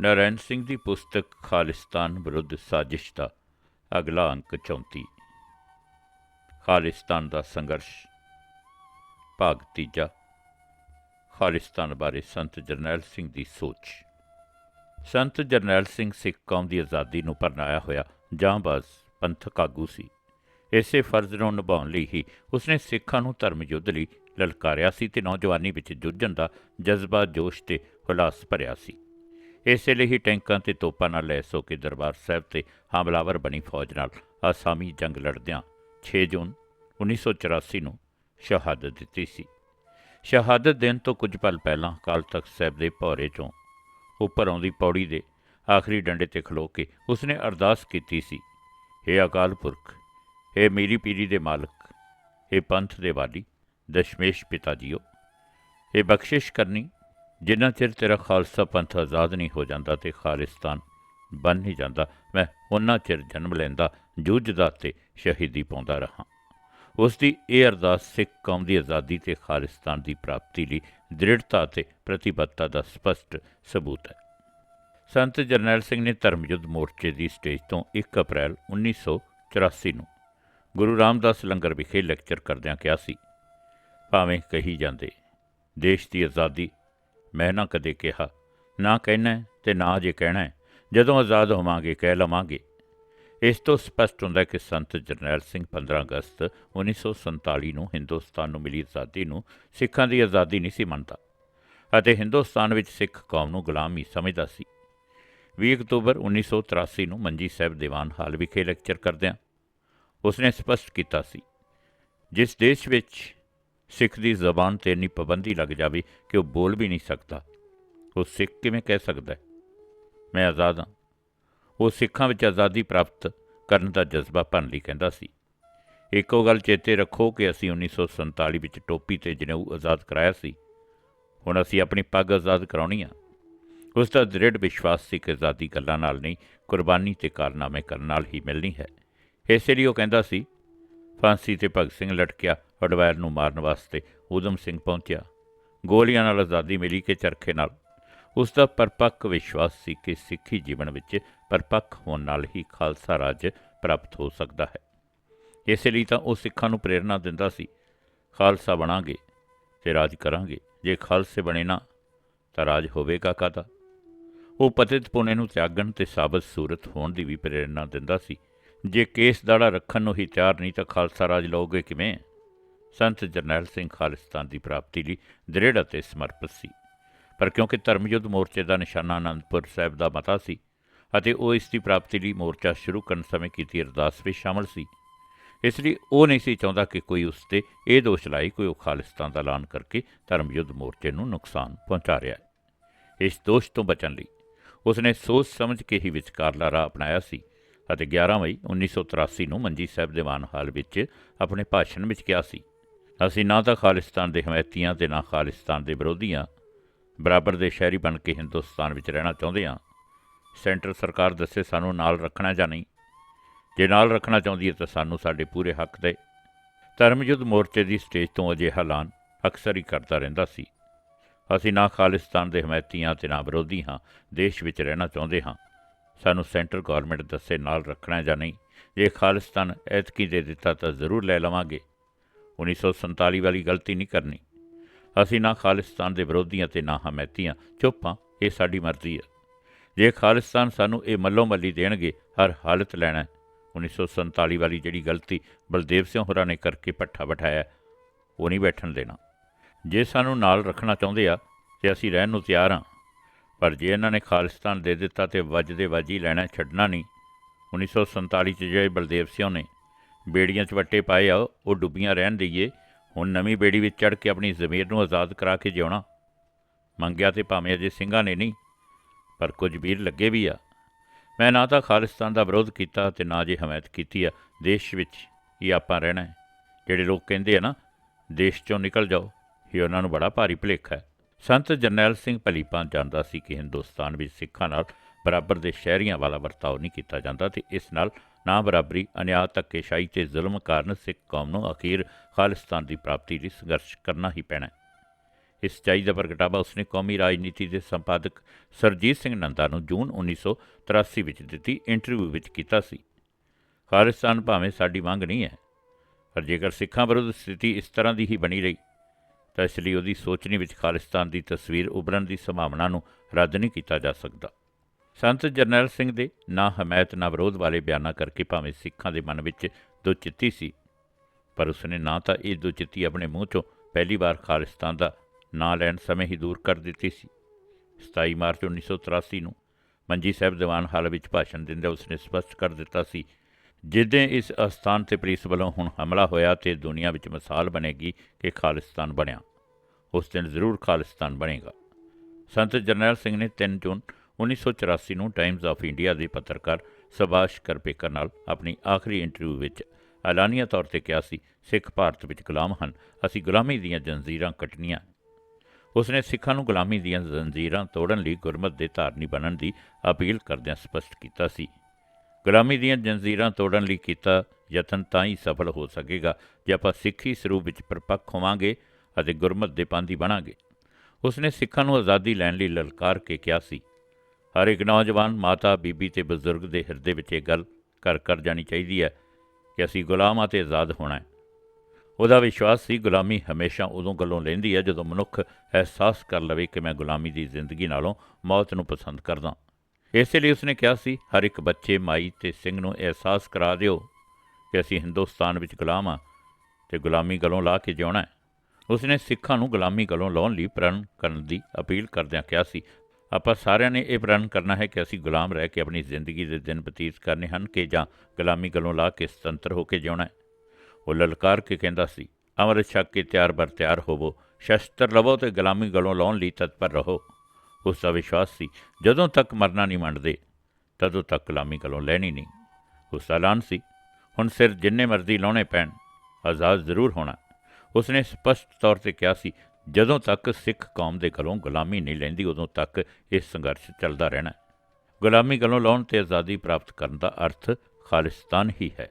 ਨਾਰਾਇਣ ਸਿੰਘ ਦੀ ਪੁਸਤਕ ਖਾਲਿਸਤਾਨ ਵਿਰੁੱਧ ਸਾਜ਼ਿਸ਼ ਦਾ ਅਗਲਾ ਅੰਕ 34 ਖਾਲਿਸਤਾਨ ਦਾ ਸੰਘਰਸ਼। ਭਾਗ ਤੀਜਾ। ਖਾਲਿਸਤਾਨ ਬਾਰੇ ਸੰਤ ਜਰਨੈਲ ਸਿੰਘ ਦੀ ਸੋਚ। ਸੰਤ ਜਰਨੈਲ ਸਿੰਘ ਸਿੱਖ ਕੌਮ ਦੀ ਆਜ਼ਾਦੀ ਨੂੰ ਪਰਨਾਇਆ ਹੋਇਆ ਜਾਂਬਾਜ਼ ਪੰਥਕ ਆਗੂ ਸੀ। ਇਸੇ ਫਰਜ਼ ਨੂੰ ਨਿਭਾਉਣ ਲਈ ਹੀ ਉਸਨੇ ਸਿੱਖਾਂ ਨੂੰ ਧਰਮ ਯੁੱਧ ਲਈ ਲਲਕਾਰਿਆ ਸੀ ਤੇ ਨੌਜਵਾਨੀ ਵਿੱਚ ਜੁਝਣ ਦਾ ਜਜ਼ਬਾ ਜੋਸ਼ ਤੇ ਹੁਲਾਸ ਭਰਿਆ ਸੀ। ਇਸੇ ਲਈ ਹੀ ਟੈਂਕਾਂ ਤੇ ਤੋਪਾਂ ਨਾਲ ਲੈਸ ਹੋ ਕੇ ਦਰਬਾਰ ਸਾਹਿਬ ਤੇ ਹਮਲਾਵਰ ਬਣੀ ਫੌਜ ਨਾਲ ਆਸਾਮੀ ਜੰਗ ਲੜਦਿਆਂ 6 ਜੂਨ 1984 ਨੂੰ ਸ਼ਹਾਦਤ ਦਿੱਤੀ ਸੀ ਸ਼ਹਾਦਤ ਦਿਨ ਤੋਂ ਕੁਝ ਪਲ ਪਹਿਲਾਂ ਕਾਲ ਤਖਤ ਸਾਹਿਬ ਦੇ ਭੌਰੇ ਚੋਂ ਉੱਪਰ ਆਉਂਦੀ ਪੌੜੀ ਦੇ ਆਖਰੀ ਡੰਡੇ ਤੇ ਖਲੋ ਕੇ ਉਸਨੇ ਅਰਦਾਸ ਕੀਤੀ ਸੀ हे ਅਕਾਲ ਪੁਰਖ हे ਮੇਰੀ ਪੀਰੀ ਦੇ ਮਾਲਕ हे ਪੰਥ ਦੇ ਵਾਲੀ ਦਸ਼ਮੇਸ਼ ਪਿਤਾ ਜੀਓ ਇਹ ਬਖਸ਼ਿਸ਼ ਕਰਨੀ ਜਿੰਨਾ ਚਿਰ ਤੇਰਾ ਖਾਲਸਾ ਪੰਥ ਆਜ਼ਾਦ ਨਹੀਂ ਹੋ ਜਾਂਦਾ ਤੇ ਖਾਲਿਸਤਾਨ ਬਣ ਨਹੀਂ ਜਾਂਦਾ, ਮੈਂ ਉਹਨਾਂ ਚਿਰ ਜਨਮ ਲੈਂਦਾ, ਜੂਝਦਾ ਤੇ ਸ਼ਹੀਦੀ ਪਾਉਂਦਾ ਰਹਾ। ਉਸ ਦੀ ਇਹ ਅਰਦਾਸ ਸਿੱਖ ਕੌਮ ਦੀ ਆਜ਼ਾਦੀ ਤੇ ਖਾਲਿਸਤਾਨ ਦੀ ਪ੍ਰਾਪਤੀ ਲਈ ਦ੍ਰਿੜਤਾ ਤੇ ਪ੍ਰਤੀਬੱਧਤਾ ਦਾ ਸਪਸ਼ਟ ਸਬੂਤ ਹੈ। ਸੰਤ ਜਰਨੈਲ ਸਿੰਘ ਨੇ ਧਰਮ ਯੁੱਧ ਮੋਰਚੇ ਦੀ ਸਟੇਜ ਤੋਂ 1 ਅਪ੍ਰੈਲ 1984 ਨੂੰ ਗੁਰੂ ਰਾਮਦਾਸ ਲੰਗਰ ਵਿਖੇ ਲੈਕਚਰ ਕਰਦਿਆਂ ਕਿਹਾ ਸੀ, ਭਾਵੇਂ ਕਹੀ ਜਾਂਦੇ, ਦੇਸ਼ ਦੀ ਆਜ਼ਾਦੀ ਮੈਂ ਨਾ ਕਦੇ ਕਿਹਾ, ਨਾ ਕਹਿਣਾ ਹੈ ਤੇ ਨਾ ਜੇ ਕਹਿਣਾ ਜਦੋਂ ਆਜ਼ਾਦ ਹੋਵਾਂਗੇ, ਕਹਿ ਲਵਾਂਗੇ। ਇਸ ਤੋਂ ਸਪਸ਼ਟ ਹੁੰਦਾ ਕਿ ਸੰਤ ਜਰਨੈਲ ਸਿੰਘ 15 ਅਗਸਤ 1947 ਨੂੰ ਹਿੰਦੁਸਤਾਨ ਨੂੰ ਮਿਲੀ ਆਜ਼ਾਦੀ ਨੂੰ ਸਿੱਖਾਂ ਦੀ ਆਜ਼ਾਦੀ ਨਹੀਂ ਸੀ ਮੰਨਦਾ ਅਤੇ ਹਿੰਦੁਸਤਾਨ ਵਿੱਚ ਸਿੱਖ ਕੌਮ ਨੂੰ ਗੁਲਾਮ ਹੀ ਸਮਝਦਾ ਸੀ। 20 ਅਕਤੂਬਰ 1983 ਨੂੰ ਮੰਜੀ ਸਾਹਿਬ ਦੀਵਾਨ ਹਾਲ ਵਿਖੇ ਲੈਕਚਰ ਕਰਦਿਆਂ ਉਸਨੇ ਸਪਸ਼ਟ ਕੀਤਾ ਸੀ, ਜਿਸ ਦੇਸ਼ ਵਿੱਚ ਸਿੱਖ ਦੀ ਜ਼ਬਾਨ ਤੇ ਇੰਨੀ ਪਾਬੰਦੀ ਲੱਗ ਜਾਵੇ ਕਿ ਉਹ ਬੋਲ ਵੀ ਨਹੀਂ ਸਕਦਾ। ਉਹ ਸਿੱਖ ਕਿਵੇਂ ਕਹਿ ਸਕਦਾ ਹੈ? ਮੈਂ ਆਜ਼ਾਦ ਹਾਂ। ਉਹ ਸਿੱਖਾਂ ਵਿੱਚ ਆਜ਼ਾਦੀ ਪ੍ਰਾਪਤ ਕਰਨ ਦਾ ਜਜ਼ਬਾ ਭਰਨ ਲਈ ਕਹਿੰਦਾ ਸੀ। ਇੱਕੋ ਗੱਲ ਚੇਤੇ ਰੱਖੋ ਕਿ ਅਸੀਂ 1947 ਵਿੱਚ ਟੋਪੀ ਤੇ ਜਨੇਊ ਆਜ਼ਾਦ ਕਰਾਇਆ ਸੀ। ਹੁਣ ਅਸੀਂ ਆਪਣੀ ਪੱਗ ਆਜ਼ਾਦ ਕਰਾਉਣੀ ਆ। ਉਸ ਦਾ ਦ੍ਰਿੜ ਵਿਸ਼ਵਾਸ ਸੀ ਕਿ ਆਜ਼ਾਦੀ ਗੱਲਾਂ ਨਾਲ ਨਹੀਂ, ਕੁਰਬਾਨੀ ਤੇ ਕਾਰਨਾਮੇ ਕਰਨ ਨਾਲ ਹੀ ਮਿਲਣੀ ਹੈ। ਇਸੇ ਲਈ ਉਹ ਕਹਿੰਦਾ ਸੀ, ਫਾਂਸੀ ਤੇ ਭਗਤ ਸਿੰਘ ਲਟਕਿਆ ਅਡਵੈਰ ਨੂੰ ਮਾਰਨ ਵਾਸਤੇ ਊਧਮ ਸਿੰਘ ਪਹੁੰਚਿਆ। ਗੋਲੀਆਂ ਨਾਲ ਆਜ਼ਾਦੀ ਮਿਲੀ ਕਿ ਚਰਖੇ ਨਾਲ। ਉਸ ਦਾ ਪਰਪੱਕ ਵਿਸ਼ਵਾਸ ਸੀ ਕਿ ਸਿੱਖੀ ਜੀਵਨ ਵਿੱਚ ਪਰਪੱਕ ਹੋਣ ਨਾਲ ਹੀ ਖਾਲਸਾ ਰਾਜ ਪ੍ਰਾਪਤ ਹੋ ਸਕਦਾ ਹੈ। ਇਸੇ ਲਈ ਤਾਂ ਉਹ ਸਿੱਖਾਂ ਨੂੰ ਪ੍ਰੇਰਣਾ ਦਿੰਦਾ ਸੀ। ਖਾਲਸਾ ਬਣਾਂਗੇ ਤੇ ਰਾਜ ਕਰਾਂਗੇ। ਜੇ ਖਾਲਸੇ ਬਣੇ ਨਾ, ਤਾਂ ਰਾਜ ਹੋਵੇਗਾ ਕਾਦਾ ਉਹ ਪਤਿਤ ਪੁਣੇ ਨੂੰ ਤਿਆਗਣ ਤੇ ਸਾਬਤ ਸੂਰਤ ਹੋਣ ਦੀ ਵੀ ਪ੍ਰੇਰਣਾ ਦਿੰਦਾ ਸੀ। ਜੇ ਕੇਸ ਦਾੜਾ ਰੱਖਣ ਨੂੰ ਹੀ ਤਿਆਰ ਨਹੀਂ ਤਾਂ ਖਾਲਸਾ ਰਾਜ ਲਓਗੇ ਕਿਵੇਂ? ਸੰਤ ਜਰਨੈਲ ਸਿੰਘ ਖਾਲਿਸਤਾਨ ਦੀ ਪ੍ਰਾਪਤੀ ਲਈ ਦ੍ਰਿੜ ਅਤੇ ਸਮਰਪਿਤ ਸੀ। ਪਰ ਕਿਉਂਕਿ ਧਰਮਯੁੱਧ ਮੋਰਚੇ ਦਾ ਨਿਸ਼ਾਨਾ ਅਨੰਦਪੁਰ ਸਾਹਿਬ ਦਾ ਮਤਾ ਸੀ ਅਤੇ ਉਹ ਇਸ ਦੀ ਪ੍ਰਾਪਤੀ ਲਈ ਮੋਰਚਾ ਸ਼ੁਰੂ ਕਰਨ ਸਮੇਂ ਕੀਤੀ ਅਰਦਾਸ ਵਿੱਚ ਸ਼ਾਮਲ ਸੀ। ਇਸ ਲਈ ਉਹ ਨਹੀਂ ਸੀ ਚਾਹੁੰਦਾ ਕਿ ਕੋਈ ਉਸ ਤੇ ਇਹ ਦੋਸ਼ ਲਾਏ ਕੋਈ ਉਹ ਖਾਲਿਸਤਾਨ ਦਾ ਐਲਾਨ ਕਰਕੇ ਧਰਮ ਯੁੱਧ ਮੋਰਚੇ ਨੂੰ ਨੁਕਸਾਨ ਪਹੁੰਚਾ ਰਿਹਾ ਹੈ। ਇਸ ਦੋਸ਼ ਤੋਂ ਬਚਣ ਲਈ ਉਸਨੇ ਸੋਚ ਸਮਝ ਕੇ ਹੀ ਵਿਚਕਾਰਲਾ ਰਾਹ ਅਪਣਾਇਆ ਸੀ ਅਤੇ 11 ਮਈ 1983 ਨੂੰ ਮੰਜੀ ਸਾਹਿਬ ਦੀਵਾਨ ਹਾਲ ਵਿੱਚ ਆਪਣੇ ਭਾਸ਼ਣ ਵਿੱਚ ਕਿਹਾ ਸੀ ਅਸੀਂ ਨਾ ਤਾਂ ਖਾਲਿਸਤਾਨ ਦੇ ਹਮਾਇਤੀਆਂ ਤੇ ਨਾ ਖਾਲਿਸਤਾਨ ਦੇ ਵਿਰੋਧੀਆਂ ਬਰਾਬਰ ਦੇ ਸ਼ਹਿਰੀ ਬਣ ਕੇ ਹਿੰਦੁਸਤਾਨ ਵਿੱਚ ਰਹਿਣਾ ਚਾਹੁੰਦੇ ਹਾਂ। ਸੈਂਟਰ ਸਰਕਾਰ ਦੱਸੇ ਸਾਨੂੰ ਨਾਲ ਰੱਖਣਾ ਜਾਂ ਨਹੀਂ? ਜੇ ਨਾਲ ਰੱਖਣਾ ਚਾਹੁੰਦੀ ਹੈ ਤਾਂ ਸਾਨੂੰ ਸਾਡੇ ਪੂਰੇ ਹੱਕ ਦੇ। ਧਰਮ ਯੁੱਧ ਮੋਰਚੇ ਦੀ ਸਟੇਜ ਤੋਂ ਅਜਿਹਾ ਐਲਾਨ ਅਕਸਰ ਹੀ ਕਰਦਾ ਰਹਿੰਦਾ ਸੀ। ਅਸੀਂ ਨਾ ਖਾਲਿਸਤਾਨ ਦੇ ਹਮਾਇਤੀਆਂ ਤੇ ਨਾ ਵਿਰੋਧੀ ਹਾਂ, ਦੇਸ਼ ਵਿੱਚ ਰਹਿਣਾ ਚਾਹੁੰਦੇ ਹਾਂ। ਸਾਨੂੰ ਸੈਂਟਰ ਗਵਰਨਮੈਂਟ ਦੱਸੇ ਨਾਲ ਰੱਖਣਾ ਜਾਂ ਨਹੀਂ? ਜੇ ਖਾਲਿਸਤਾਨ ਐਤਕੀ ਦੇ ਦਿੱਤਾ ਤਾਂ ਜ਼ਰੂਰ ਲੈ ਲਵਾਂਗੇ। 1947 ਵਾਲੀ ਗਲਤੀ ਨਹੀਂ ਕਰਨੀ। ਅਸੀਂ ਨਾ ਖਾਲਿਸਤਾਨ ਦੇ ਵਿਰੋਧੀਆਂ ਤੇ ਨਾ ਹਮੈਤੀਆਂ ਚੁੱਪਾਂ ਇਹ ਸਾਡੀ ਮਰਜ਼ੀ ਹੈ। ਜੇ ਖਾਲਿਸਤਾਨ ਸਾਨੂੰ ਇਹ ਮੱਲੋ ਮੱਲੀ ਦੇਣਗੇ, ਹਰ ਹਾਲਤ ਲੈਣਾ 1947 ਵਾਲੀ ਜਿਹੜੀ ਗਲਤੀ ਬਲਦੇਵ ਸਿੰਘ ਹੋਰਾਂ ਨੇ ਕਰਕੇ ਪੱਠਾ ਬਿਠਾਇਆ, ਉਹ ਨਹੀਂ ਬੈਠਣ ਦੇਣਾ। ਜੇ ਸਾਨੂੰ ਨਾਲ ਰੱਖਣਾ ਚਾਹੁੰਦੇ ਆ, ਤੇ ਅਸੀਂ ਰਹਿਣ ਨੂੰ ਤਿਆਰ ਹਾਂ। ਪਰ ਜੇ ਇਹਨਾਂ ਨੇ ਖਾਲਿਸਤਾਨ ਦੇ ਦਿੱਤਾ ਤੇ ਵੱਜ ਦੇ ਵੱਜ ਹੀ ਲੈਣਾ ਛੱਡਣਾ ਨਹੀਂ। 1947 ਚ ਜਿਹੜੇ ਬਲਦੇਵ ਸਿੰਘ ਨੇ ਬੇੜੀਆਂ 'ਚ ਵੱਟੇ ਪਾਏ ਆ ਉਹ ਡੁੱਬੀਆਂ ਰਹਿਣ ਦਈਏ। ਹੁਣ ਨਵੀਂ ਬੇੜੀ ਵਿੱਚ ਚੜ ਕੇ ਆਪਣੀ ਜ਼ਮੀਰ ਨੂੰ ਆਜ਼ਾਦ ਕਰਾ ਕੇ ਜਿਉਣਾ। ਮੰਗਿਆ ਤੇ ਭਾਵੇਂ ਅਜੇ ਸਿੰਘਾਂ ਨੇ ਨਹੀਂ, ਪਰ ਕੁਝ ਵੀਰ ਲੱਗੇ ਵੀ ਆ। ਮੈਂ ਨਾ ਤਾਂ ਖਾਲਿਸਤਾਨ ਦਾ ਵਿਰੋਧ ਕੀਤਾ ਤੇ ਨਾ ਜੇ ਹਮਾਇਤ ਕੀਤੀ ਆ। ਦੇਸ਼ ਵਿੱਚ ਹੀ ਆਪਾਂ ਰਹਿਣਾ ਹੈ। ਜਿਹੜੇ ਲੋਕ ਕਹਿੰਦੇ ਆ ਨਾ, ਦੇਸ਼ ਚੋਂ ਨਿਕਲ ਜਾਓ ਇਹ ਉਹਨਾਂ ਨੂੰ ਬੜਾ ਭਾਰੀ ਭੁਲੇਖਾ ਹੈ। ਸੰਤ ਜਰਨੈਲ ਸਿੰਘ ਭਲੀਪਾਂ ਜਾਣਦਾ ਸੀ ਕਿ ਹਿੰਦੁਸਤਾਨ ਵਿੱਚ ਸਿੱਖਾਂ ਨਾਲ ਬਰਾਬਰ ਦੇ ਸ਼ਹਿਰੀਆਂ ਵਾਲਾ ਵਰਤਾਓ ਨਹੀਂ ਕੀਤਾ ਜਾਂਦਾ ਤੇ ਇਸ ਨਾਲ ਨਾ ਬਰਾਬਰੀ ਅਨਿਆਂ ਧੱਕੇਸ਼ਾਹੀ ਤੇ ਜ਼ੁਲਮ ਕਾਰਨ ਸਿੱਖ ਕੌਮ ਨੂੰ ਅਖੀਰ ਖਾਲਿਸਤਾਨ ਦੀ ਪ੍ਰਾਪਤੀ ਲਈ ਸੰਘਰਸ਼ ਕਰਨਾ ਹੀ ਪੈਣਾ ਇਸ ਸੱਚਾਈ ਦਾ ਪ੍ਰਗਟਾਵਾ ਉਸਨੇ ਕੌਮੀ ਰਾਜਨੀਤੀ ਦੇ ਸੰਪਾਦਕ ਸਰਜੀਤ ਸਿੰਘ ਨੰਦਾ ਨੂੰ ਜੂਨ 1983 ਵਿੱਚ ਦਿੱਤੀ, ਇੰਟਰਵਿਊ ਵਿੱਚ ਕੀਤਾ ਸੀ। ਖਾਲਿਸਤਾਨ ਭਾਵੇਂ ਸਾਡੀ ਮੰਗ ਨਹੀਂ ਹੈ, ਪਰ ਜੇਕਰ ਸਿੱਖਾਂ ਵਿਰੁੱਧ ਸਥਿਤੀ ਇਸ ਤਰ੍ਹਾਂ ਦੀ ਹੀ ਬਣੀ ਰਹੀ, ਤਾਂ ਇਸ ਲਈ ਉਹਦੀ ਸੋਚਣੀ ਵਿੱਚ ਖਾਲਿਸਤਾਨ ਦੀ ਤਸਵੀਰ ਉਭਰਨ ਦੀ ਸੰਭਾਵਨਾ ਨੂੰ ਰੱਦ ਨਹੀਂ ਕੀਤਾ ਜਾ ਸਕਦਾ। ਸੰਤ ਜਰਨੈਲ ਸਿੰਘ ਦੇ ਨਾ ਹਮਾਇਤ, ਨਾ ਵਿਰੋਧ ਵਾਲੇ ਬਿਆਨਾਂ ਕਰਕੇ ਭਾਵੇਂ ਸਿੱਖਾਂ ਦੇ ਮਨ ਵਿੱਚ ਦੁਚਿੱਤੀ ਸੀ, ਪਰ ਉਸਨੇ ਨਾ ਤਾਂ ਇਹ ਦੁਚਿੱਤੀ ਆਪਣੇ ਮੂੰਹ ਚੋਂ ਪਹਿਲੀ ਵਾਰ ਖਾਲਿਸਤਾਨ ਦਾ ਨਾਂ ਲੈਣ ਸਮੇਂ ਹੀ ਦੂਰ ਕਰ ਦਿੱਤੀ ਸੀ। 27 ਮਾਰਚ 1983 ਨੂੰ ਮੰਜੀ ਸਾਹਿਬ ਦੀਵਾਨ ਹਾਲ ਵਿੱਚ ਭਾਸ਼ਣ ਦਿੰਦੇ ਉਸਨੇ ਸਪਸ਼ਟ ਕਰ ਦਿੱਤਾ ਸੀ, ਜਿੱਦਾਂ ਇਸ ਅਸਥਾਨ ਤੇ ਪੁਲਿਸ ਵੱਲੋਂ ਹੁਣ ਹਮਲਾ ਹੋਇਆ ਤੇ ਦੁਨੀਆ ਵਿੱਚ ਮਿਸਾਲ ਬਣੇਗੀ ਕਿ ਖਾਲਿਸਤਾਨ ਬਣਿਆ, ਉਸ ਦਿਨ ਜ਼ਰੂਰ ਖਾਲਿਸਤਾਨ ਬਣੇਗਾ। ਸੰਤ ਜਰਨੈਲ ਸਿੰਘ ਨੇ 3 ਜੂਨ 1984 ਨੂੰ ਟਾਈਮਜ਼ ਆਫ ਇੰਡੀਆ ਦੇ ਪੱਤਰਕਾਰ ਸੁਭਾਸ਼ ਕਰਪੇਕਰ ਨਾਲ ਆਪਣੀ ਆਖਰੀ ਇੰਟਰਵਿਊ ਵਿੱਚ ਐਲਾਨੀਆ ਤੌਰ ਤੇ ਕਿਹਾ ਸੀ, ਸਿੱਖ ਭਾਰਤ ਵਿੱਚ ਗੁਲਾਮ ਹਨ, ਅਸੀਂ ਗੁਲਾਮੀ ਦੀਆਂ ਜੰਜ਼ੀਰਾਂ ਕੱਟਣੀਆਂ। ਉਸਨੇ ਸਿੱਖਾਂ ਨੂੰ ਗੁਲਾਮੀ ਦੀਆਂ ਜ਼ੰਜੀਰਾਂ ਤੋੜਨ ਲਈ ਗੁਰਮਤ ਦੇ ਧਾਰਨੀ ਬਣਨ ਦੀ ਅਪੀਲ ਕਰਦਿਆਂ ਸਪਸ਼ਟ ਕੀਤਾ ਸੀ। ਗੁਲਾਮੀ ਦੀਆਂ ਜੰਜੀਰਾਂ ਤੋੜਨ ਲਈ ਕੀਤਾ ਯਤਨ ਤਾਂ ਹੀ ਸਫਲ ਹੋ ਸਕੇਗਾ, ਜੇ ਆਪਾਂ ਸਿੱਖੀ ਸਰੂਪ ਵਿੱਚ ਪਰਪੱਕ ਹੋਵਾਂਗੇ ਅਤੇ ਗੁਰਮਤ ਦੇ ਪਾਂਦੀ ਬਣਾਂਗੇ। ਉਸਨੇ ਸਿੱਖਾਂ ਨੂੰ ਆਜ਼ਾਦੀ ਲੈਣ ਲਈ ਲਲਕਾਰ ਕੇ ਕਿਹਾ ਸੀ ਹਰ ਇੱਕ ਨੌਜਵਾਨ ਮਾਤਾ, ਬੀਬੀ ਤੇ ਬਜ਼ੁਰਗ ਦੇ ਹਿਰਦੇ ਵਿੱਚ ਇਹ ਗੱਲ ਘਰ ਕਰ ਜਾਣੀ ਚਾਹੀਦੀ ਹੈ ਕਿ ਅਸੀਂ ਗੁਲਾਮਾਂ ਤੇ ਆਜ਼ਾਦ ਹੋਣਾ ਹੈ। ਉਹਦਾ ਵਿਸ਼ਵਾਸ ਸੀ, ਗੁਲਾਮੀ ਹਮੇਸ਼ਾ ਉਦੋਂ ਗੱਲੋਂ ਲੈਂਦੀ ਹੈ ਜਦੋਂ ਮਨੁੱਖ ਅਹਿਸਾਸ ਕਰ ਲਵੇ ਕਿ ਮੈਂ ਗੁਲਾਮੀ ਦੀ ਜ਼ਿੰਦਗੀ ਨਾਲੋਂ ਮੌਤ ਨੂੰ ਪਸੰਦ ਕਰਦਾ ਇਸੇ ਲਈ ਉਸਨੇ ਕਿਹਾ ਸੀ, ਹਰ ਇੱਕ ਬੱਚੇ, ਮਾਈ ਤੇ ਸਿੰਘ ਨੂੰ ਅਹਿਸਾਸ ਕਰਾ ਦਿਓ ਕਿ ਅਸੀਂ ਹਿੰਦੁਸਤਾਨ ਵਿੱਚ ਗੁਲਾਮ ਹਾਂ ਤੇ ਗੁਲਾਮੀ ਗਲੋਂ ਲਾ ਕੇ ਜਿਉਣਾ ਹੈ। ਉਸਨੇ ਸਿੱਖਾਂ ਨੂੰ ਗੁਲਾਮੀ ਗਲੋਂ ਲਾਉਣ ਲਈ ਪ੍ਰਣ ਕਰਨ ਦੀ ਅਪੀਲ ਕਰਦਿਆਂ ਕਿਹਾ ਸੀ ਆਪਾਂ ਸਾਰਿਆਂ ਨੇ ਇਹ ਪ੍ਰਣ ਕਰਨਾ ਹੈ ਕਿ ਅਸੀਂ ਗੁਲਾਮ ਰਹਿ ਕੇ ਆਪਣੀ ਜ਼ਿੰਦਗੀ ਦੇ ਦਿਨ ਬਤੀਤ ਕਰਨੇ ਹਨ ਕਿ ਜਾਂ ਗੁਲਾਮੀ ਗਲੋਂ ਲਾ ਕੇ ਸੁਤੰਤਰ ਹੋ ਕੇ ਜਿਉਣਾ ਹੈ। ਉਹ ਲਲਕਾਰ ਕੇ ਕਹਿੰਦਾ ਸੀ, ਅਮਰ ਛਕ ਕੇ ਤਿਆਰ ਬਰ ਤਿਆਰ ਹੋਵੋ, ਸ਼ਸਤਰ ਲਵੋ ਤੇ ਗੁਲਾਮੀ ਗਲੋਂ ਲਾਉਣ ਲਈ ਤਤਪਰ ਰਹੋ। ਉਸ ਦਾ ਵਿਸ਼ਵਾਸ ਸੀ, ਜਦੋਂ ਤੱਕ ਮਰਨਾ ਨਹੀਂ ਮੰਨਦੇ, ਤਦੋਂ ਤੱਕ ਗੁਲਾਮੀ ਗਲੋਂ ਲੈਣੀ ਨਹੀਂ। ਉਸ ਦਾ ਐਲਾਨ ਸੀ, ਹੁਣ ਸਿਰ ਜਿੰਨੇ ਮਰਜ਼ੀ ਲਾਉਣੇ ਪੈਣ, ਆਜ਼ਾਦ ਜ਼ਰੂਰ ਹੋਣਾ। ਉਸਨੇ ਸਪਸ਼ਟ ਤੌਰ ਤੇ ਕਿਹਾ ਸੀ ਜਦੋਂ ਤੱਕ ਸਿੱਖ ਕੌਮ ਦੇ ਗਲੋਂ ਗੁਲਾਮੀ ਨਹੀਂ ਲੈਂਦੀ, ਉਦੋਂ ਤੱਕ ਇਹ ਸੰਘਰਸ਼ ਚੱਲਦਾ ਰਹਿਣਾ ਹੈ। ਗੁਲਾਮੀ ਗਲੋਂ ਲਾਉਣ ਤੇ ਆਜ਼ਾਦੀ ਪ੍ਰਾਪਤ ਕਰਨ ਦਾ ਅਰਥ ਖਾਲਿਸਤਾਨ ਹੀ ਹੈ।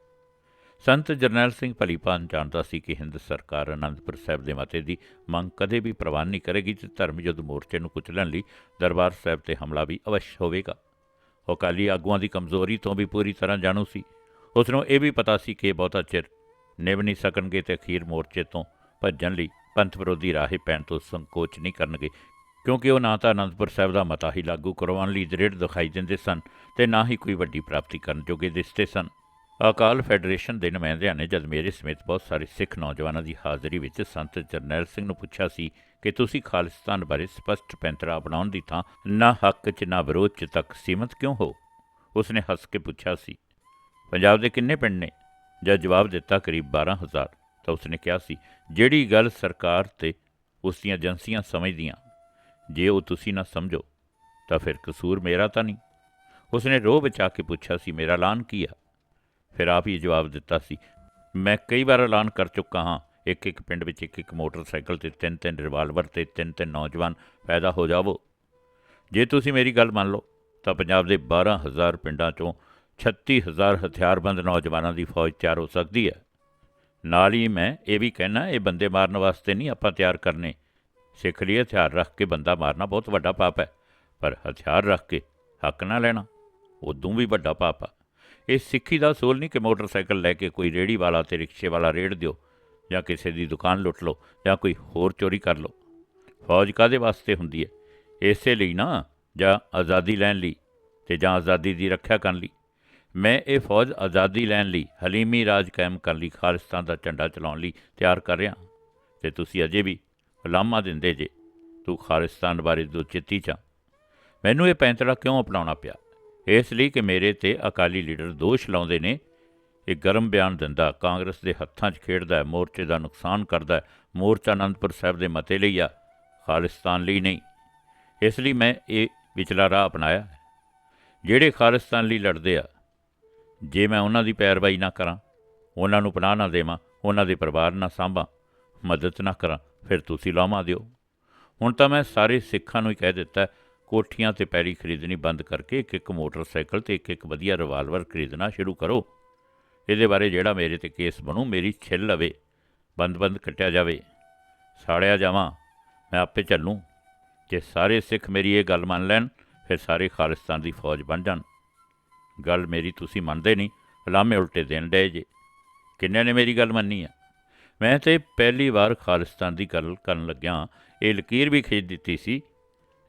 ਸੰਤ ਜਰਨੈਲ ਸਿੰਘ ਭਲੀਪਾਨ ਜਾਣਦਾ ਸੀ ਕਿ ਹਿੰਦ ਸਰਕਾਰ ਅਨੰਦਪੁਰ ਸਾਹਿਬ ਦੇ ਮਤੇ ਦੀ ਮੰਗ ਕਦੇ ਵੀ ਪ੍ਰਵਾਨ ਨਹੀਂ ਕਰੇਗੀ ਤੇ ਧਰਮ ਯੁੱਧ ਮੋਰਚੇ ਨੂੰ ਕੁਚਲਣ ਲਈ ਦਰਬਾਰ ਸਾਹਿਬ ਤੇ ਹਮਲਾ ਵੀ ਅਵਸ਼ ਹੋਵੇਗਾ। ਉਹ ਅਕਾਲੀ ਆਗੂਆਂ ਦੀ ਕਮਜ਼ੋਰੀ ਤੋਂ ਵੀ ਪੂਰੀ ਤਰ੍ਹਾਂ ਜਾਣੂ ਸੀ। ਉਸ ਨੂੰ ਇਹ ਵੀ ਪਤਾ ਸੀ ਕਿ ਬਹੁਤਾ ਚਿਰ ਨਿਭ ਨਹੀਂ ਸਕਣਗੇ ਤੇ ਅਖੀਰ ਮੋਰਚੇ ਤੋਂ ਭੱਜਣ ਲਈ ਪੰਥ ਵਿਰੋਧੀ ਰਾਹੇ ਪੈਣ ਤੋਂ ਸੰਕੋਚ ਨਹੀਂ ਕਰਨਗੇ, ਕਿਉਂਕਿ ਉਹ ਨਾ ਤਾਂ ਅਨੰਦਪੁਰ ਸਾਹਿਬ ਦਾ ਮਤਾ ਹੀ ਲਾਗੂ ਕਰਵਾਉਣ ਲਈ ਦ੍ਰਿੜ ਦਿਖਾਈ ਦਿੰਦੇ ਸਨ ਤੇ ਨਾ ਹੀ ਕੋਈ ਵੱਡੀ ਪ੍ਰਾਪਤੀ ਕਰਨ ਜੋਗੇ ਦਿਸਦੇ ਸਨ। ਅਕਾਲ ਫੈਡਰੇਸ਼ਨ ਦੇ ਨੁਮਾਇੰਦਿਆਂ ਨੇ ਜਦ ਮੇਰੇ ਸਮੇਤ ਬਹੁਤ ਸਾਰੇ ਸਿੱਖ ਨੌਜਵਾਨਾਂ ਦੀ ਹਾਜ਼ਰੀ ਵਿੱਚ ਸੰਤ ਜਰਨੈਲ ਸਿੰਘ ਨੂੰ ਪੁੱਛਿਆ ਸੀ ਕਿ ਤੁਸੀਂ ਖਾਲਿਸਤਾਨ ਬਾਰੇ ਸਪਸ਼ਟ ਪੈਂਤਰਾ ਅਪਣਾਉਣ ਦੀ ਥਾਂ, ਨਾ ਹੱਕ 'ਚ ਨਾ ਵਿਰੋਧ 'ਚ ਤੱਕ ਸੀਮਤ ਕਿਉਂ ਹੋ? ਉਸਨੇ ਹੱਸ ਕੇ ਪੁੱਛਿਆ ਸੀ। ਪੰਜਾਬ ਦੇ ਕਿੰਨੇ ਪਿੰਡ ਨੇ? ਜਦ ਜਵਾਬ ਦਿੱਤਾ, ਕਰੀਬ 12000 ਤਾਂ ਉਸਨੇ ਕਿਹਾ ਸੀ, ਜਿਹੜੀ ਗੱਲ ਸਰਕਾਰ ਤੇ ਉਸ ਦੀਆਂ ਏਜੰਸੀਆਂ ਸਮਝਦੀਆਂ, ਜੇ ਉਹ ਤੁਸੀਂ ਨਾ ਸਮਝੋ, ਤਾਂ ਫਿਰ ਕਸੂਰ ਮੇਰਾ ਤਾਂ ਨਹੀਂ। ਉਸਨੇ ਰੋਹ ਬਚਾ ਕੇ ਪੁੱਛਿਆ ਸੀ, ਮੇਰਾ ਐਲਾਨ ਕੀ ਆ? ਫਿਰ ਆਪ ਹੀ ਜਵਾਬ ਦਿੱਤਾ ਸੀ, ਮੈਂ ਕਈ ਵਾਰ ਐਲਾਨ ਕਰ ਚੁੱਕਾ ਹਾਂ, ਇੱਕ ਇੱਕ ਪਿੰਡ ਵਿੱਚ ਇੱਕ ਇੱਕ ਮੋਟਰਸਾਈਕਲ ਤੇ ਤਿੰਨ ਤਿੰਨ ਰਿਵਾਲਵਰ ਤੇ ਤਿੰਨ ਤਿੰਨ ਨੌਜਵਾਨ ਪੈਦਾ ਹੋ ਜਾਵੋ। ਜੇ ਤੁਸੀਂ ਮੇਰੀ ਗੱਲ ਮੰਨ ਲਓ, ਤਾਂ ਪੰਜਾਬ ਦੇ 12000 ਪਿੰਡਾਂ ਚੋਂ 36000 ਹਥਿਆਰਬੰਦ ਨੌਜਵਾਨਾਂ ਦੀ ਫੌਜ ਤਿਆਰ ਹੋ ਸਕਦੀ ਹੈ। ਨਾਲ ਹੀ ਮੈਂ ਇਹ ਵੀ ਕਹਿਣਾ, ਇਹ ਬੰਦੇ ਮਾਰਨ ਵਾਸਤੇ ਨਹੀਂ ਆਪਾਂ ਤਿਆਰ ਕਰਨੇ। ਸਿੱਖ ਲਈ, ਹਥਿਆਰ ਰੱਖ ਕੇ ਬੰਦਾ ਮਾਰਨਾ ਬਹੁਤ ਵੱਡਾ ਪਾਪ ਹੈ, ਪਰ ਹਥਿਆਰ ਰੱਖ ਕੇ ਹੱਕ ਨਾ ਲੈਣਾ, ਉਦੋਂ ਵੀ ਵੱਡਾ ਪਾਪ ਆ। ਇਹ ਸਿੱਖੀ ਦਾ ਸੋਲ ਨਹੀਂ ਕਿ ਮੋਟਰਸਾਈਕਲ ਲੈ ਕੇ ਕੋਈ ਰੇੜੀ ਵਾਲਾ ਤੇ ਰਿਕਸ਼ੇ ਵਾਲਾ ਰੇੜ ਦਿਓ, ਜਾਂ ਕਿਸੇ ਦੀ ਦੁਕਾਨ ਲੁੱਟ ਲਓ, ਜਾਂ ਕੋਈ ਹੋਰ ਚੋਰੀ ਕਰ ਲਓ। ਫੌਜ ਕਾਦੇ ਵਾਸਤੇ ਹੁੰਦੀ ਹੈ? ਇਸੇ ਲਈ ਨਾ, ਜਾਂ ਆਜ਼ਾਦੀ ਲੈਣ ਲਈ, ਤੇ ਜਾਂ ਆਜ਼ਾਦੀ ਦੀ ਰੱਖਿਆ ਕਰਨ ਲਈ। ਮੈਂ ਇਹ ਫੌਜ ਆਜ਼ਾਦੀ ਲੈਣ ਲਈ ਹਲੀਮੀ ਰਾਜ ਕਾਇਮ ਕਰਨ ਲਈ ਖਾਲਿਸਤਾਨ ਦਾ ਝੰਡਾ ਚਲਾਉਣ ਲਈ ਤਿਆਰ ਕਰ ਰਿਹਾ ਤੇ ਤੁਸੀਂ ਅਜੇ ਵੀ ਗੁਲਾਮਾਂ ਦਿੰਦੇ ਜੇ, ਤੂੰ ਖਾਲਿਸਤਾਨ ਬਾਰੇ ਦੋ ਚਿੱਤੀ ਚਾ ਮੈਨੂੰ ਇਹ ਪੈਂਤੜਾ ਕਿਉਂ ਅਪਣਾਉਣਾ ਪਿਆ? ਇਸ ਲਈ ਕਿ ਮੇਰੇ ਤੇ ਅਕਾਲੀ ਲੀਡਰ ਦੋਸ਼ ਲਾਉਂਦੇ ਨੇ। ਇਹ ਗਰਮ ਬਿਆਨ ਦਿੰਦਾ, ਕਾਂਗਰਸ ਦੇ ਹੱਥਾਂ 'ਚ ਖੇਡਦਾ ਹੈ, ਮੋਰਚੇ ਦਾ ਨੁਕਸਾਨ ਕਰਦਾ ਹੈ, ਮੋਰਚਾ ਅਨੰਦਪੁਰ ਸਾਹਿਬ ਦੇ ਮਤੇ ਲਈ ਆ, ਖਾਲਿਸਤਾਨ ਲਈ ਨਹੀਂ। ਇਸ ਲਈ ਮੈਂ ਇਹ ਵਿਚਲਾ ਰਾਹ ਅਪਣਾਇਆ ਜਿਹੜੇ ਖਾਲਿਸਤਾਨ ਲਈ ਲੜਦੇ ਆ ਜੇ ਮੈਂ ਉਹਨਾਂ ਦੀ ਪੈਰਵਾਈ ਨਾ ਕਰਾਂ, ਉਹਨਾਂ ਨੂੰ ਪਨਾਹ ਨਾ ਦੇਵਾਂ, ਉਹਨਾਂ ਦੇ ਪਰਿਵਾਰ ਨਾ ਸਾਂਭਾਂ, ਮਦਦ ਨਾ ਕਰਾਂ, ਫਿਰ ਤੁਸੀਂ ਲਾਮਾ ਦਿਓ। ਹੁਣ ਤਾਂ ਮੈਂ ਸਾਰੇ ਸਿੱਖਾਂ ਨੂੰ ਹੀ ਕਹਿ ਦਿੱਤਾ, ਕੋਠੀਆਂ ਤੇ ਪੈਰੀ ਖਰੀਦਣੀ ਬੰਦ ਕਰਕੇ ਇੱਕ ਇੱਕ ਮੋਟਰਸਾਈਕਲ ਤੇ ਇੱਕ ਇੱਕ ਵਧੀਆ ਰਿਵਾਲਵਰ ਖਰੀਦਣਾ ਸ਼ੁਰੂ ਕਰੋ। ਇਹਦੇ ਬਾਰੇ ਜਿਹੜਾ ਮੇਰੇ ਤੇ ਕੇਸ ਬਣੂ, ਮੇਰੀ ਛਿੱਲ ਲਵੇ ਬੰਦ ਬੰਦ ਕੱਟਿਆ ਜਾਵੇ। ਸਾੜਿਆ ਜਾਵਾਂ, ਮੈਂ ਆਪੇ ਚੱਲੂੰ। ਜੇ ਸਾਰੇ ਸਿੱਖ ਮੇਰੀ ਇਹ ਗੱਲ ਮੰਨ ਲੈਣ, ਫਿਰ ਸਾਰੇ ਖਾਲਿਸਤਾਨ ਦੀ ਫੌਜ ਬਣ ਜਾਣ। ਗੱਲ ਮੇਰੀ ਤੁਸੀਂ ਮੰਨਦੇ ਨਹੀਂ ਲਾਮੇ ਉਲਟੇ ਦੇਣ ਡਏ ਜੇ। ਕਿੰਨਿਆਂ ਨੇ ਮੇਰੀ ਗੱਲ ਮੰਨੀ ਆ? ਮੈਂ ਤੇ ਪਹਿਲੀ ਵਾਰ ਖਾਲਿਸਤਾਨ ਦੀ ਗੱਲ ਕਰਨ ਲੱਗਿਆ, ਇਹ ਲਕੀਰ ਵੀ ਖਿੱਚ ਦਿੱਤੀ ਸੀ।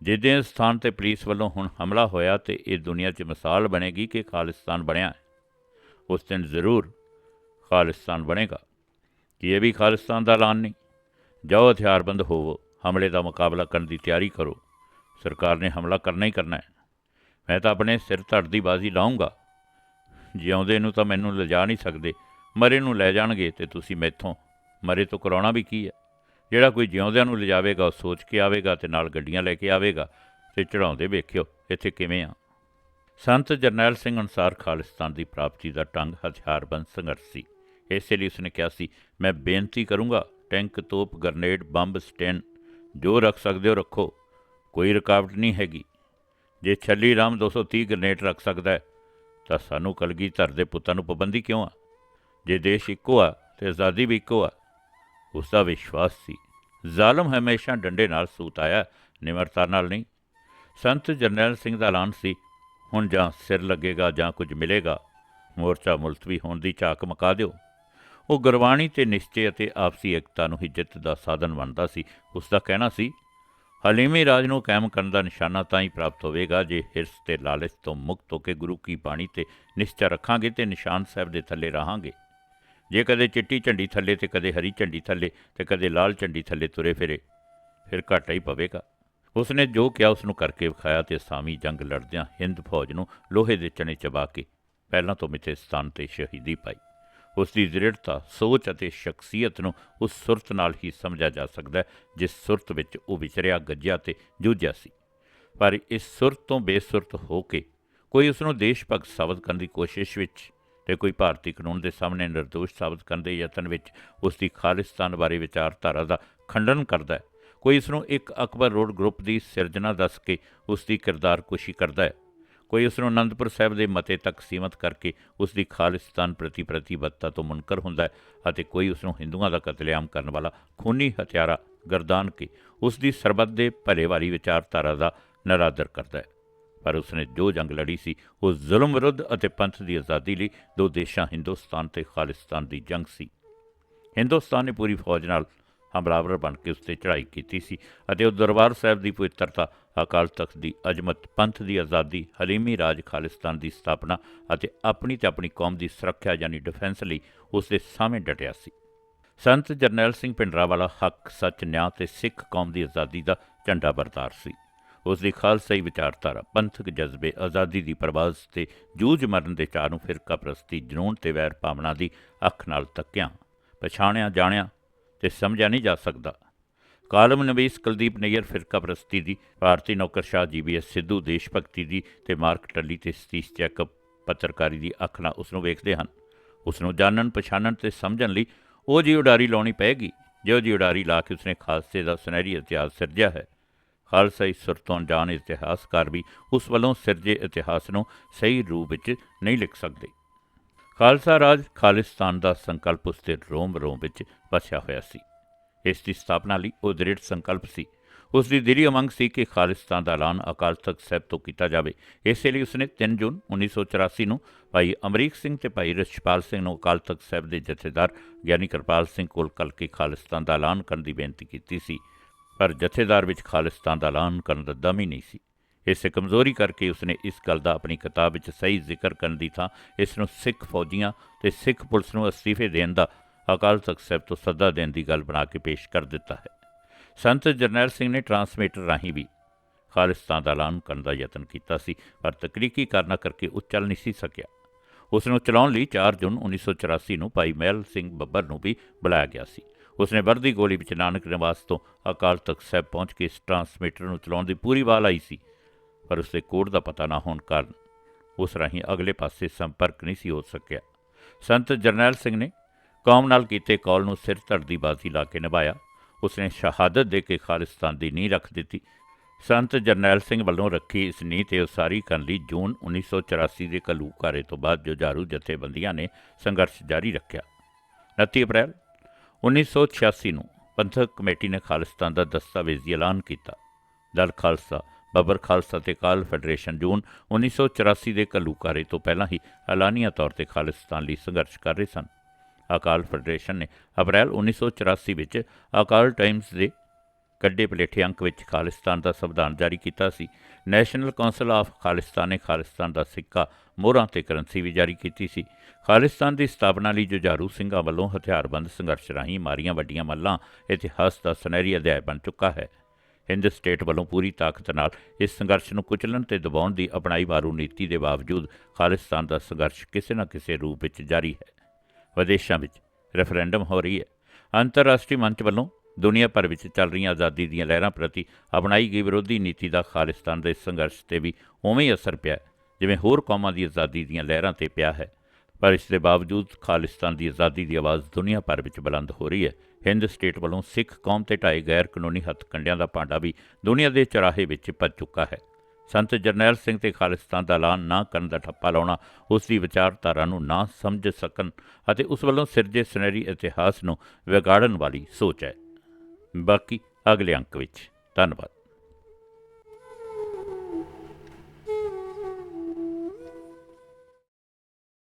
ਜਿੱਦੇ ਸਥਾਨ ਤੇ ਪੁਲਿਸ ਵੱਲੋਂ ਹੁਣ ਹਮਲਾ ਹੋਇਆ ਤੇ ਇਹ ਦੁਨੀਆ 'ਚ ਮਿਸਾਲ ਬਣੇਗੀ ਕਿ ਖਾਲਿਸਤਾਨ ਬਣਿਆ ਹੈ। ਉਸ ਦਿਨ ਜ਼ਰੂਰ ਖਾਲਿਸਤਾਨ ਬਣੇਗਾ। ਕਿ ਇਹ ਵੀ ਖਾਲਿਸਤਾਨ ਦਾ ਐਲਾਨ ਨਹੀਂ? ਜਾਓ, ਹਥਿਆਰਬੰਦ ਹੋਵੋ। ਹਮਲੇ ਦਾ ਮੁਕਾਬਲਾ ਕਰਨ ਦੀ ਤਿਆਰੀ ਕਰੋ। ਸਰਕਾਰ ਨੇ ਹਮਲਾ ਕਰਨਾ ਹੀ ਕਰਨਾ ਹੈ। ਮੈਂ ਤਾਂ ਆਪਣੇ ਸਿਰ ਧੜ ਦੀ ਬਾਜ਼ੀ ਲਾਉਂਗਾ। ਜਿਉਂਦੇ ਨੂੰ ਤਾਂ ਮੈਨੂੰ ਲਿਜਾ ਨਹੀਂ ਸਕਦੇ। ਮਰੇ ਨੂੰ ਲੈ ਜਾਣਗੇ ਤੇ ਤੁਸੀਂ ਮੈਥੋਂ। ਮਰੇ ਤੋਂ ਕਰਾਉਣਾ ਵੀ ਕੀ ਹੈ? ਜਿਹੜਾ ਕੋਈ ਜਿਉਂਦਿਆਂ ਨੂੰ ਲਿਜਾਵੇਗਾ, ਉਹ ਸੋਚ ਕੇ ਆਵੇਗਾ ਤੇ ਨਾਲ ਗੱਡੀਆਂ ਲੈ ਕੇ ਆਵੇਗਾ। ਤੇ ਚੜਾਉਂਦੇ ਵੇਖਿਓ, ਇੱਥੇ ਕਿਵੇਂ ਆ। ਸੰਤ ਜਰਨੈਲ ਸਿੰਘ ਅਨਸਾਰ ਖਾਲਿਸਤਾਨ ਦੀ ਪ੍ਰਾਪਤੀ ਦਾ ਟੰਗ ਹਥਿਆਰਬੰਦ ਸੰਘਰਸ਼ ਸੀ। ਇਸੇ ਲਈ ਉਸਨੇ ਕਿਹਾ ਸੀ, ਮੈਂ ਬੇਨਤੀ ਕਰੂੰਗਾ, ਟੈਂਕ, ਤੋਪ, ਗਰਨੇਡ, ਬੰਬ, ਸਟੈਨ, ਜੋ ਰੱਖ ਸਕਦੇ ਹੋ ਰੱਖੋ। ਕੋਈ ਰੁਕਾਵਟ ਨਹੀਂ ਹੈਗੀ। ਜੇ ਛੱਲੀ ਰਾਮ 230 ਗ੍ਰਨੇਡ ਰੱਖ ਸਕਦਾ ਹੈ, ਤਾਂ ਸਾਨੂੰ ਕਲਗੀ ਧਰ ਦੇ ਪੁੱਤਾਂ ਨੂੰ ਪਾਬੰਦੀ ਕਿਉਂ ਆ? ਜੇ ਦੇਸ਼ ਇੱਕੋ ਆ ਤੇ ਆਜ਼ਾਦੀ ਵੀ ਇੱਕੋ ਆ ਉਸ ਦਾ ਵਿਸ਼ਵਾਸ ਸੀ। ਜ਼ਾਲਮ ਹਮੇਸ਼ਾ ਡੰਡੇ ਨਾਲ ਸੂਤ ਆਇਆ, ਨਿਮਰਤਾ ਨਾਲ ਨਹੀਂ। ਸੰਤ ਜਰਨੈਲ ਸਿੰਘ ਦਾ ਐਲਾਨ ਸੀ, ਹੁਣ ਜਾਂ ਸਿਰ ਲੱਗੇਗਾ ਜਾਂ ਕੁਝ ਮਿਲੇਗਾ, ਮੋਰਚਾ ਮੁਲਤਵੀ ਹੋਣ ਦੀ ਝਾਕ ਮਕਾ ਦਿਓ। ਉਹ ਗੁਰਬਾਣੀ ਤੇ ਨਿਸ਼ਚੇ ਅਤੇ ਆਪਸੀ ਏਕਤਾ ਨੂੰ ਹੀ ਜਿੱਤ ਦਾ ਸਾਧਨ ਬਣਦਾ ਸੀ ਉਸ ਦਾ ਕਹਿਣਾ ਸੀ ਹਲੀਮੀ ਰਾਜ ਨੂੰ ਕਾਇਮ ਕਰਨ ਦਾ ਨਿਸ਼ਾਨਾ ਤਾਂ ਹੀ ਪ੍ਰਾਪਤ ਹੋਵੇਗਾ ਜੇ ਹਿਰਸ ਤੇ ਲਾਲਚ ਤੋਂ ਮੁਕਤ ਹੋ ਕੇ ਗੁਰੂ ਕੀ ਬਾਣੀ ਤੇ ਨਿਸ਼ਚਾ ਰੱਖਾਂਗੇ ਤੇ ਨਿਸ਼ਾਨ ਸਾਹਿਬ ਦੇ ਥੱਲੇ ਰਹਾਂਗੇ। ਜੇ ਕਦੇ ਚਿੱਟੀ ਝੰਡੀ ਥੱਲੇ ਤੇ ਕਦੇ ਹਰੀ ਝੰਡੀ ਥੱਲੇ ਤੇ ਕਦੇ ਲਾਲ ਝੰਡੀ ਥੱਲੇ ਤੁਰੇ ਫਿਰੇ, ਫਿਰ ਘਾਟਾ ਹੀ ਪਵੇਗਾ। ਉਸਨੇ ਜੋ ਕਿਹਾ ਉਸ ਨੂੰ ਕਰਕੇ ਵਿਖਾਇਆ ਤੇ ਸਾਮੀ ਜੰਗ ਲੜਦਿਆਂ ਹਿੰਦ ਫੌਜ ਨੂੰ ਲੋਹੇ ਦੇ ਚਣੇ ਚਬਾ ਕੇ ਪਹਿਲਾਂ ਤੋਂ ਮਿੱਥੇ ਸਥਾਨ ਤੇ ਸ਼ਹੀਦੀ ਪਾਈ। ਉਸ ਦੀ ਦ੍ਰਿੜਤਾ, ਸੋਚ ਅਤੇ ਸ਼ਖਸੀਅਤ ਨੂੰ ਉਸ ਸੁਰਤ ਨਾਲ ਹੀ ਸਮਝਿਆ ਜਾ ਸਕਦਾ ਹੈ, ਜਿਸ ਸੁਰਤ ਵਿੱਚ ਉਹ ਵਿਚਰਿਆ, ਗੱਜਿਆ ਤੇ ਜੂਝਿਆ ਸੀ। ਪਰ ਇਸ ਸੁਰਤ ਤੋਂ ਬੇਸੁਰਤ ਹੋ ਕੇ ਕੋਈ ਉਸ ਨੂੰ ਦੇਸ਼ ਭਗਤ ਸਾਬਤ ਕਰਨ ਦੀ ਕੋਸ਼ਿਸ਼ ਵਿੱਚ ਤੇ ਕੋਈ ਭਾਰਤੀ ਕਾਨੂੰਨ ਦੇ ਸਾਹਮਣੇ ਨਿਰਦੋਸ਼ ਸਾਬਤ ਕਰਨ ਦੇ ਯਤਨ ਵਿੱਚ ਉਸ ਦੀ ਖਾਲਿਸਤਾਨ ਬਾਰੇ ਵਿਚਾਰਧਾਰਾ ਦਾ ਖੰਡਨ ਕਰਦਾ ਹੈ, ਕੋਈ ਇਸ ਨੂੰ ਇੱਕ ਅਕਬਰ ਰੋਡ ਗਰੁੱਪ ਦੀ ਸਿਰਜਣਾ ਦੱਸ ਕੇ ਉਸ ਦੀ ਕਿਰਦਾਰ ਕੁਸ਼ੀ ਕਰਦਾ ਹੈ। ਕੋਈ ਉਸ ਨੂੰ ਅਨੰਦਪੁਰ ਸਾਹਿਬ ਦੇ ਮਤੇ ਤੱਕ ਸੀਮਤ ਕਰਕੇ ਉਸ ਦੀ ਖਾਲਿਸਤਾਨ ਪ੍ਰਤੀ ਪ੍ਰਤੀਬੱਧਤਾ ਤੋਂ ਮੁਨਕਰ ਹੁੰਦਾ ਹੈ ਅਤੇ ਕੋਈ ਉਸ ਨੂੰ ਹਿੰਦੂਆਂ ਦਾ ਕਤਲੇਆਮ ਕਰਨ ਵਾਲਾ ਖੂਨੀ ਹਥਿਆਰਾ ਗਰਦਾਨ ਕੇ ਉਸ ਦੀ ਸਰਬੱਤ ਦੇ ਭਲੇ ਵਾਲੀ ਵਿਚਾਰਧਾਰਾ ਦਾ ਨਰਾਦਰ ਕਰਦਾ ਹੈ। ਪਰ ਉਸਨੇ ਜੋ ਜੰਗ ਲੜੀ ਸੀ, ਉਹ ਜ਼ੁਲਮ ਵਿਰੁੱਧ ਅਤੇ ਪੰਥ ਦੀ ਆਜ਼ਾਦੀ ਲਈ ਦੋ ਦੇਸ਼ਾਂ ਹਿੰਦੁਸਤਾਨ ਤੇ ਖਾਲਿਸਤਾਨ ਦੀ ਜੰਗ ਸੀ। ਹਿੰਦੁਸਤਾਨ ਨੇ ਪੂਰੀ ਫੌਜ ਨਾਲ ਹਮਲਾਵਰ ਬਣ ਕੇ ਉਸ ਤੇ ਚੜ੍ਹਾਈ ਕੀਤੀ ਸੀ ਅਤੇ ਉਹ ਦਰਬਾਰ ਸਾਹਿਬ ਦੀ ਪਵਿੱਤਰਤਾ ਅਕਾਲ ਤਖਤ ਦੀ ਅਜਮਤ ਪੰਥ ਦੀ ਆਜ਼ਾਦੀ, ਹਲੀਮੀ ਰਾਜ ਖਾਲਿਸਤਾਨ ਦੀ ਸਥਾਪਨਾ ਅਤੇ ਆਪਣੀ ਤੇ ਆਪਣੀ ਕੌਮ ਦੀ ਸੁਰੱਖਿਆ ਯਾਨੀ ਡਿਫੈਂਸ ਲਈ ਉਸ ਦੇ ਸਾਹਮਣੇ ਡਟਿਆ ਸੀ। ਸੰਤ ਜਰਨੈਲ ਸਿੰਘ ਪਿੰਡਰਾਵਾਲਾ ਹੱਕ, ਸੱਚ, ਨਿਆਂ ਤੇ ਸਿੱਖ ਕੌਮ ਦੀ ਆਜ਼ਾਦੀ ਦਾ ਝੰਡਾ ਬਰਦਾਰ ਸੀ। ਉਸ ਦੀ ਖਾਲਸਾਈ ਵਿਚਾਰਧਾਰਾ ਪੰਥਕ ਜਜ਼ਬੇ ਆਜ਼ਾਦੀ ਦੀ ਪ੍ਰਵਾਜ਼ ਤੇ ਜੂਝ ਮਰਨ ਦੇ ਚਾਰ ਨੂੰ ਫਿਰਕਾ ਪ੍ਰਸਤੀ ਜਨੂਨ ਤੇ ਵੈਰ ਭਾਵਨਾ ਦੀ ਅੱਖ ਨਾਲ ਤੱਕਿਆ, ਪਛਾਣਿਆ, ਜਾਣਿਆ ਤੇ ਸਮਝਿਆ ਨਹੀਂ ਜਾ ਸਕਦਾ। ਕਾਲਮ ਨਵੀਸ ਕੁਲਦੀਪ ਨਈਅਰ ਫਿਰਕਾ ਪ੍ਰਸਤੀ ਦੀ, ਭਾਰਤੀ ਨੌਕਰਸ਼ਾਹ ਜੀਬੀਐਸ ਸਿੱਧੂ ਦੇਸ਼ ਭਗਤੀ ਦੀ ਤੇ ਮਾਰਕ ਟੱਲੀ ਤੇ ਸਤੀਸ਼ ਜੈਕਬ ਪੱਤਰਕਾਰੀ ਦੀ ਅੱਖ ਨਾਲ ਉਸ ਨੂੰ ਵੇਖਦੇ ਹਨ। ਉਸ ਨੂੰ ਜਾਣਨ, ਪਛਾਣਨ ਤੇ ਸਮਝਣ ਲਈ ਉਹ ਜੀ ਉਡਾਰੀ ਲਾਉਣੀ ਪਏਗੀ ਜੋ ਜੀ ਉਡਾਰੀ ਲਾ ਕੇ ਉਸਨੇ ਖਾਲਸੇ ਦਾ ਸੁਨਹਿਰੀ ਇਤਿਹਾਸ ਸਿਰਜਿਆ ਹੈ। ਖਾਲਸਾਈ ਸੁਰਤੋਂ ਜਾਣ ਇਤਿਹਾਸਕਾਰ ਵੀ ਉਸ ਵੱਲੋਂ ਸਿਰਜੇ ਇਤਿਹਾਸ ਨੂੰ ਸਹੀ ਰੂਪ ਵਿੱਚ ਨਹੀਂ ਲਿਖ ਸਕਦੇ। ਖਾਲਸਾ ਰਾਜ ਖਾਲਿਸਤਾਨ ਦਾ ਸੰਕਲਪ ਉਸ ਦੇ ਰੋਮ ਰੋਮ ਵਿੱਚ ਵਸਿਆ ਹੋਇਆ ਸੀ। ਇਸ ਦੀ ਸਥਾਪਨਾ ਲਈ ਉਹ ਦ੍ਰਿੜ ਸੰਕਲਪ ਸੀ। ਉਸ ਦੀ ਦਿਲੀ ਉਮੰਗ ਸੀ ਕਿ ਖਾਲਿਸਤਾਨ ਦਾ ਐਲਾਨ ਅਕਾਲ ਤਖਤ ਸਾਹਿਬ ਤੋਂ ਕੀਤਾ ਜਾਵੇ। ਇਸੇ ਲਈ ਉਸਨੇ 3 ਜੂਨ 1984 ਨੂੰ ਭਾਈ ਅਮਰੀਕ ਸਿੰਘ ਤੇ ਭਾਈ ਰਛਪਾਲ ਸਿੰਘ ਨੂੰ ਅਕਾਲ ਤਖਤ ਸਾਹਿਬ ਦੇ ਜਥੇਦਾਰ ਗਿਆਨੀ ਕਿਰਪਾਲ ਸਿੰਘ ਕੋਲ ਕਲ ਖਾਲਿਸਤਾਨ ਦਾ ਐਲਾਨ ਕਰਨ ਦੀ ਬੇਨਤੀ ਕੀਤੀ ਸੀ। ਪਰ ਜਥੇਦਾਰ ਵਿੱਚ ਖਾਲਿਸਤਾਨ ਦਾ ਐਲਾਨ ਕਰਨ ਦਾ ਦਮ ਹੀ ਨਹੀਂ ਸੀ। ਇਸੇ ਕਮਜ਼ੋਰੀ ਕਰਕੇ ਉਸਨੇ ਇਸ ਗੱਲ ਦਾ ਆਪਣੀ ਕਿਤਾਬ ਵਿੱਚ ਸਹੀ ਜ਼ਿਕਰ ਕਰਨ ਦੀ ਥਾਂ ਇਸ ਨੂੰ ਸਿੱਖ ਫੌਜੀਆਂ ਤੇ ਸਿੱਖ ਪੁਲਿਸ ਨੂੰ ਅਸਤੀਫੇ ਦੇਣ ਦਾ ਅਕਾਲ ਤਖਤ ਸਾਹਿਬ ਤੋਂ ਸੱਦਾ ਦੇਣ ਦੀ ਗੱਲ ਬਣਾ ਕੇ ਪੇਸ਼ ਕਰ ਦਿੱਤਾ ਹੈ। ਸੰਤ ਜਰਨੈਲ ਸਿੰਘ ਨੇ ਟਰਾਂਸਮੀਟਰ ਰਾਹੀਂ ਵੀ ਖਾਲਿਸਤਾਨ ਦਾ ਐਲਾਨ ਕਰਨ ਦਾ ਯਤਨ ਕੀਤਾ ਸੀ, ਪਰ ਤਕਨੀਕੀ ਕਾਰਨਾਂ ਕਰਕੇ ਉਹ ਚੱਲ ਨਹੀਂ ਸੀ ਸਕਿਆ। ਉਸ ਨੂੰ ਚਲਾਉਣ ਲਈ 4 ਜੂਨ 1984 ਨੂੰ ਭਾਈ ਮਹਿਲ ਸਿੰਘ ਬੱਬਰ ਨੂੰ ਵੀ ਬੁਲਾਇਆ ਗਿਆ ਸੀ। ਉਸਨੇ ਵਰਦੀ ਗੋਲੀ ਵਿੱਚ ਨਾਨਕ ਨਿਵਾਸ ਤੋਂ ਅਕਾਲ ਤਖਤ ਸਾਹਿਬ ਪਹੁੰਚ ਕੇ ਇਸ ਟਰਾਂਸਮੀਟਰ ਨੂੰ ਚਲਾਉਣ ਦੀ ਪੂਰੀ ਵਾਲ ਆਈ ਸੀ, ਪਰ ਉਸਦੇ ਕੋਡ ਦਾ ਪਤਾ ਨਾ ਹੋਣ ਕਾਰਨ ਉਸ ਰਾਹੀਂ ਅਗਲੇ ਪਾਸੇ ਸੰਪਰਕ ਨਹੀਂ ਸੀ ਹੋ ਸਕਿਆ। ਸੰਤ ਜਰਨੈਲ ਸਿੰਘ ਨੇ ਕੌਮ ਨਾਲ ਕੀਤੇ ਕੌਲ ਨੂੰ ਸਿਰ ਧੜਦੀ ਬਾਜ਼ੀ ਲਾ ਕੇ ਨਿਭਾਇਆ। ਉਸਨੇ ਸ਼ਹਾਦਤ ਦੇ ਕੇ ਖਾਲਿਸਤਾਨ ਦੀ ਨੀਂਹ ਰੱਖ ਦਿੱਤੀ। ਸੰਤ ਜਰਨੈਲ ਸਿੰਘ ਵੱਲੋਂ ਰੱਖੀ ਇਸ ਨੀਂਹ ਤੇ ਉਸਾਰੀ ਕਰਨ ਲਈ ਜੂਨ 1984 ਦੇ ਘੱਲੂਘਾਰੇ ਤੋਂ ਬਾਅਦ ਜੁਝਾਰੂ ਜਥੇਬੰਦੀਆਂ ਨੇ ਸੰਘਰਸ਼ ਜਾਰੀ ਰੱਖਿਆ। 29 ਅਪ੍ਰੈਲ 1986 ਨੂੰ ਪੰਥਕ ਕਮੇਟੀ ਨੇ ਖਾਲਿਸਤਾਨ ਦਾ ਦਸਤਾਵੇਜ਼ੀ ਐਲਾਨ ਕੀਤਾ। ਦਲ ਖਾਲਸਾ, ਬੱਬਰ ਖਾਲਸਾ ਤੇ ਕਾਲ ਫੈਡਰੇਸ਼ਨ ਜੂਨ 1984 ਦੇ ਘੱਲੂਘਾਰੇ ਤੋਂ ਪਹਿਲਾਂ ਹੀ ਐਲਾਨੀਆ ਤੌਰ ਤੇ ਖਾਲਿਸਤਾਨ ਲਈ ਸੰਘਰਸ਼ ਕਰ ਰਹੇ ਸਨ। ਅਕਾਲ ਫੈਡਰੇਸ਼ਨ ਨੇ ਅਪ੍ਰੈਲ 1984 ਵਿੱਚ ਅਕਾਲ ਟਾਈਮਜ਼ ਦੇ ਕੱਢੇ ਪਲੇਠੇ ਅੰਕ ਵਿੱਚ ਖਾਲਿਸਤਾਨ ਦਾ ਸੰਵਿਧਾਨ ਜਾਰੀ ਕੀਤਾ ਸੀ। ਨੈਸ਼ਨਲ ਕੌਂਸਲ ਆਫ ਖਾਲਿਸਤਾਨ ਨੇ ਖਾਲਿਸਤਾਨ ਦਾ ਸਿੱਕਾ ਮੋਹਰਾਂ ਤੇ ਕਰੰਸੀ ਵੀ ਜਾਰੀ ਕੀਤੀ ਸੀ। ਖਾਲਿਸਤਾਨ ਦੀ ਸਥਾਪਨਾ ਲਈ ਜੁਝਾਰੂ ਸਿੰਘਾਂ ਵੱਲੋਂ ਹਥਿਆਰਬੰਦ ਸੰਘਰਸ਼ ਰਾਹੀਂ ਮਾਰੀਆਂ ਵੱਡੀਆਂ ਮੱਲਾਂ ਇਤਿਹਾਸ ਦਾ ਸੁਨਹਿਰੀ ਅਧਿਆਇ ਬਣ ਚੁੱਕਾ ਹੈ। ਹਿੰਦ ਸਟੇਟ ਵੱਲੋਂ ਪੂਰੀ ਤਾਕਤ ਨਾਲ ਇਸ ਸੰਘਰਸ਼ ਨੂੰ ਕੁਚਲਣ ਤੇ ਦਬਾਉਣ ਦੀ ਅਪਣਾਈ ਮਾਰੂ ਨੀਤੀ ਦੇ ਬਾਵਜੂਦ ਖਾਲਿਸਤਾਨ ਦਾ ਸੰਘਰਸ਼ ਕਿਸੇ ਨਾ ਕਿਸੇ ਰੂਪ ਵਿੱਚ ਜਾਰੀ ਹੈ। ਵਿਦੇਸ਼ਾਂ ਵਿੱਚ ਰੈਫਰੈਂਡਮ ਹੋ ਰਹੀ ਹੈ। ਅੰਤਰਰਾਸ਼ਟਰੀ ਮੰਚ ਵੱਲੋਂ ਦੁਨੀਆ ਭਰ ਵਿੱਚ ਚੱਲ ਰਹੀਆਂ ਆਜ਼ਾਦੀ ਦੀਆਂ ਲਹਿਰਾਂ ਪ੍ਰਤੀ ਅਪਣਾਈ ਗਈ ਵਿਰੋਧੀ ਨੀਤੀ ਦਾ ਖਾਲਿਸਤਾਨ ਦੇ ਸੰਘਰਸ਼ ਤੇ ਵੀ ਉਵੇਂ ਹੀ ਅਸਰ ਪਿਆ ਜਿਵੇਂ ਹੋਰ ਕੌਮਾਂ ਦੀ ਆਜ਼ਾਦੀ ਦੀਆਂ ਲਹਿਰਾਂ ਤੇ ਪਿਆ ਹੈ। ਪਰ ਇਸ ਦੇ ਬਾਵਜੂਦ ਖਾਲਿਸਤਾਨ ਦੀ ਆਜ਼ਾਦੀ ਦੀ ਆਵਾਜ਼ ਦੁਨੀਆ ਭਰ ਵਿੱਚ ਬੁਲੰਦ ਹੋ ਰਹੀ ਹੈ। ਹਿੰਦ ਸਟੇਟ ਵੱਲੋਂ ਸਿੱਖ ਕੌਮ ਤੇ ਢਾਏ ਗੈਰ ਕਾਨੂੰਨੀ ਹੱਥ ਹੱਥਕੰਡਿਆਂ ਦਾ ਭਾਂਡਾ ਵੀ ਦੁਨੀਆ ਦੇ ਚਰਾਹੇ ਵਿੱਚ ਭੱਜ ਚੁੱਕਾ ਹੈ। ਸੰਤ ਜਰਨੈਲ ਸਿੰਘ ਤੇ ਖਾਲਿਸਤਾਨ ਦਾ ਐਲਾਨ ਨਾ ਕਰਨ ਦਾ ਠੱਪਾ ਲਾਉਣਾ, ਉਸ ਦੀ ਵਿਚਾਰਧਾਰਾ ਨੂੰ ਨਾ ਸਮਝ ਸਕਣ ਅਤੇ ਉਸ ਵੱਲੋਂ ਸਿਰਜੇ ਸੁਨਹਿਰੀ ਇਤਿਹਾਸ ਨੂੰ ਵਿਗਾੜਨ ਵਾਲੀ ਸੋਚ ਹੈ। ਬਾਕੀ ਅਗਲੇ ਅੰਕ ਵਿੱਚ। ਧੰਨਵਾਦ।